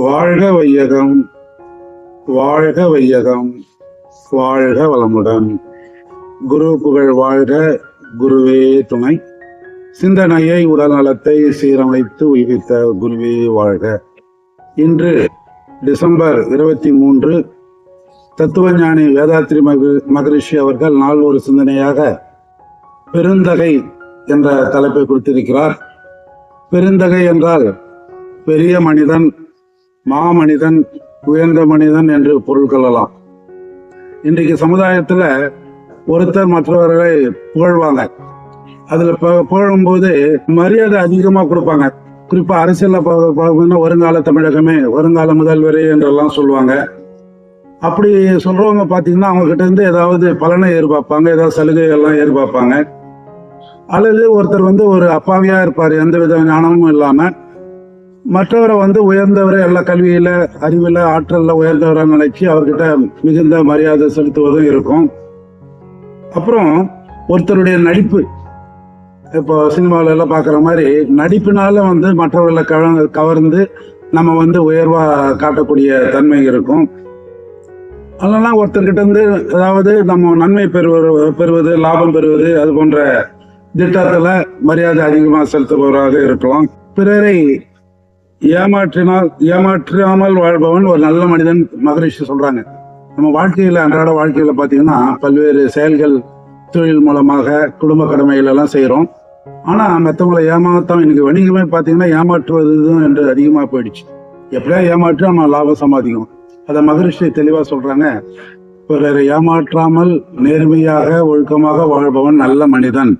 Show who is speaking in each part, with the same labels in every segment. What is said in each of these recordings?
Speaker 1: வாழ்க வையகம் வாழ்க வையகம் வாழ்க வளமுடன். குரு புகழ் வாழ்க குருவே துணை. சிந்தனையை உடல் நலத்தை சீரமைத்து உயிர்த்த குருவே வாழ்க. இன்று டிசம்பர் இருபத்தி மூன்று தத்துவஞானி வேதாத்ரி மகு மகரிஷி அவர்கள் நாள் ஒரு சிந்தனையாக பெருந்தகை என்ற தலைப்பை கொடுத்திருக்கிறார். பெருந்தகை என்றால் பெரிய மனிதன் மாமனிதன் உயர்ந்த மனிதன் என்று பொருள் கொள்ளலாம். இன்றைக்கு சமுதாயத்துல ஒருத்தர் மற்றவர்களை புகழ்வாங்க. அதுல பு- புகழும்போது மரியாதை அதிகமா கொடுப்பாங்க. குறிப்பா அரசியலில் பார்த்தீங்கன்னா வருங்கால தமிழகமே வருங்கால முதல்வர் என்றெல்லாம் சொல்லுவாங்க. அப்படி சொல்றவங்க பாத்தீங்கன்னா அவங்க கிட்ட இருந்து ஏதாவது பலனை எதிர்பார்ப்பாங்க ஏதாவது சலுகைகள்லாம் எதிர்பார்ப்பாங்க. அல்லது ஒருத்தர் வந்து ஒரு அப்பாவியா இருப்பார் எந்த வித ஞானமும் இல்லாம மற்றவரை வந்து உயர்ந்தவரை எல்லா கல்வியில அறிவுல ஆற்றல்ல உயர்ந்தவரை நினைச்சு அவர்கிட்ட மிகுந்த மரியாதை செலுத்துவதும் இருக்கும். அப்புறம் ஒருத்தருடைய நடிப்பு. இப்போ சினிமாவில எல்லாம் பார்க்குற மாதிரி நடிப்பினால வந்து மற்றவர்களை கவ கவர்ந்து நம்ம வந்து உயர்வா காட்டக்கூடிய தன்மை இருக்கும். அதெல்லாம் ஒருத்தர்கிட்ட இருந்து அதாவது நம்ம நன்மை பெறுவது பெறுவது லாபம் பெறுவது அது போன்ற திட்டத்துல மரியாதை அதிகமாக செலுத்துபவராக இருக்கலாம். பிறரை ஏமாற்றினால் ஏமாற்றாமல் வாழ்பவன் ஒரு நல்ல மனிதன் மகரிஷி சொல்றாங்க. நம்ம வாழ்க்கையில அன்றாட வாழ்க்கையில பாத்தீங்கன்னா பல்வேறு செயல்கள் தொழில் மூலமாக குடும்ப கடமைகள் எல்லாம் செய்யறோம் ஆனா மற்றவங்களை ஏமாத்தம் இன்னைக்கு வணிகமே பாத்தீங்கன்னா ஏமாற்றுவது என்று அதிகமா போயிடுச்சு. எப்படியா ஏமாற்றி நம்ம லாபம் சம்பாதிக்கும் அதை மகரிஷி தெளிவா சொல்றாங்க. பிறரை ஏமாற்றாமல் நேர்மையாக ஒழுக்கமாக வாழ்பவன் நல்ல மனிதன்.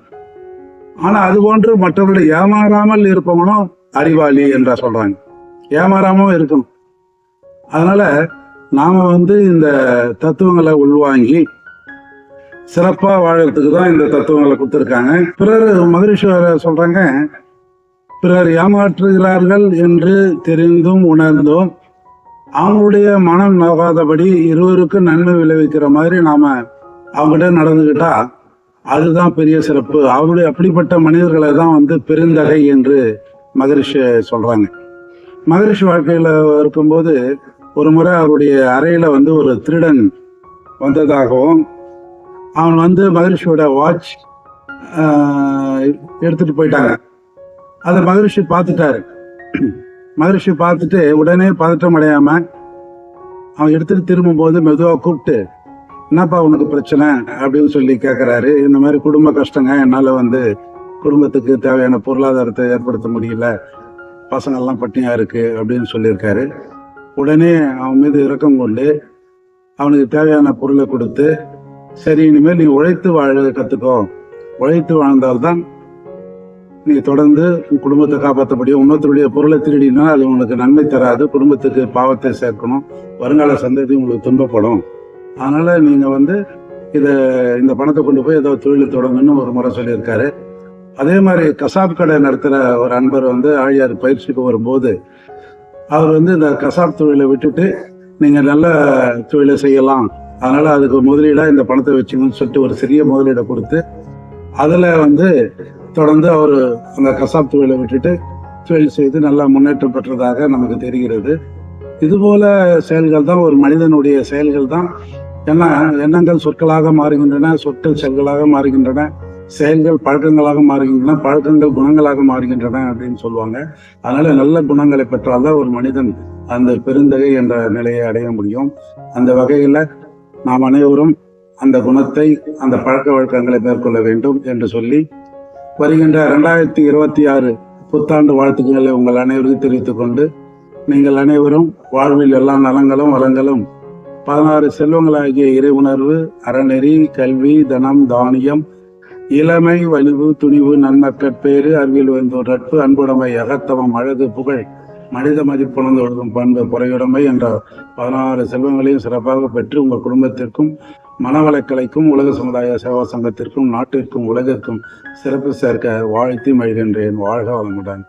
Speaker 1: ஆனா அது போன்று மற்றவர்களை ஏமாறாமல் இருப்பவனும் அறிவாளி என்ற சொல்றாங்க. ஏமாறாமல் இருக்கணும். அதனால நாம வந்து இந்த தத்துவங்களை உள்வாங்கி சிறப்பாக வாழறதுக்கு தான் இந்த தத்துவங்களை கொடுத்துருக்காங்க. பிறர் மகரிஷர் சொல்றாங்க பிறர் ஏமாற்றுகிறார்கள் என்று தெரிந்தும் உணர்ந்தும். அவங்களுடைய மனம் நோகாதபடி இருவருக்கும் நன்மை விளைவிக்கிற மாதிரி நாம அவங்ககிட்ட நடந்துக்கிட்டா அதுதான் பெரிய சிறப்பு. அவருடைய அப்படிப்பட்ட மனிதர்களை தான் வந்து பெருந்தகை என்று மகரிஷி சொல்றாங்க. மகரிஷி வாழ்க்கையில் இருக்கும்போது ஒரு முறை அவருடைய அறையில் வந்து ஒரு திருடன் வந்ததாகவும் அவன் வந்து மகரிஷியோட வாட்ச் எடுத்துட்டு போயிட்டாங்க. அதை மகரிஷி பார்த்துட்டாரு. மகரிஷி பார்த்துட்டு உடனே பதட்டம் அடையாம அவன் எடுத்துட்டு திரும்பும்போது மெதுவாக கூப்பிட்டு என்னப்பா உனக்கு பிரச்சனை? அப்படின்னு சொல்லி கேட்குறாரு இந்த மாதிரி குடும்ப கஷ்டங்க என்னால் வந்து குடும்பத்துக்கு தேவையான பொருளாதாரத்தை ஏற்படுத்த முடியல. பசங்கள்லாம் பட்டினியாக இருக்குது அப்படின்னு சொல்லியிருக்காரு. உடனே அவன் மீது இரக்கம் கொண்டு அவனுக்கு தேவையான பொருளை கொடுத்து சரி இனிமேல் நீ உழைத்து வாழ கற்றுக்கோ உழைத்து வாழ்ந்தால்தான் நீ தொடர்ந்து உன் குடும்பத்தை காப்பாற்ற முடியும் இன்னொருத்தருடைய பொருளை திருடினா அது உனக்கு நன்மை தராது. குடும்பத்துக்கு பாவத்தை சேர்க்கணும். வருங்கால சந்ததி உங்களுக்கு துன்பப்படும். அதனால் நீங்கள் வந்து இதை இந்த பணத்தை கொண்டு போய் ஏதோ தொழில் தொடங்கணும்னு ஒரு முறை சொல்லியிருக்காரு. அதே மாதிரி கசாப் கடை நடத்துகிற ஒரு அன்பர் வந்து ஆழியார் பயிற்சிக்கு வரும்போது அவர் வந்து இந்த கசாப் தொழிலை விட்டுட்டு நீங்கள் நல்ல தொழிலை செய்யலாம். அதனால் அதுக்கு முதலீடாக இந்த பணத்தை வச்சுக்கணும்னு சொல்லிட்டு ஒரு சிறிய முதலீடை கொடுத்து அதில் வந்து தொடர்ந்து அவர் அந்த கசாப் தொழிலை விட்டுட்டு தொழில் செய்து நல்லா முன்னேற்றம் பெற்றதாக நமக்கு தெரிகிறது. இதுபோல செயல்கள் தான் ஒரு மனிதனுடைய செயல்கள் தான். என்ன எண்ணங்கள் சொற்களாக மாறுகின்றன சொற்கள் செயல்களாக மாறுகின்றன. செயல்கள் பழக்கங்களாக மாறுகின்றன பழக்கங்கள் குணங்களாக மாறுகின்றன அப்படின்னு சொல்லுவாங்க. அதனால நல்ல குணங்களை பெற்றால்தான் ஒரு மனிதன் அந்த பெருந்தகை என்ற நிலையை அடைய முடியும். அந்த வகையில நாம் அனைவரும் அந்த குணத்தை அந்த பழக்க வழக்கங்களை மேற்கொள்ள வேண்டும் என்று சொல்லி வருகின்ற ரெண்டாயிரத்தி இருபத்தி ஆறு புத்தாண்டு வாழ்த்துக்களை உங்கள் அனைவருக்கும் தெரிவித்துக் கொண்டு நீங்கள் அனைவரும் வாழ்வில் எல்லா நலங்களும் வளங்களும். பதினாறு செல்வங்களாகிய இறை உணர்வு அறநெறி கல்வி தனம் தானியம் இளமை வலிவு துணிவு நன்மக்கட்பேறு அறிவியல் வந்து நட்பு அன்புடைமை அகத்தவம் அழகு புகழ் மனித மதிப்புணர்ந்து ஒழுகும் பண்பு புறையுடைமை என்ற பதினாறு செல்வங்களையும் சிறப்பாக பெற்று உங்கள் குடும்பத்திற்கும் மனவளக்கலைக்கும் உலக சமுதாய சேவா சங்கத்திற்கும் நாட்டிற்கும் உலகிற்கும் சிறப்பு சேர்க்க வாழ்த்தி மகிழ்கின்றேன். வாழ்க வளமுடன்.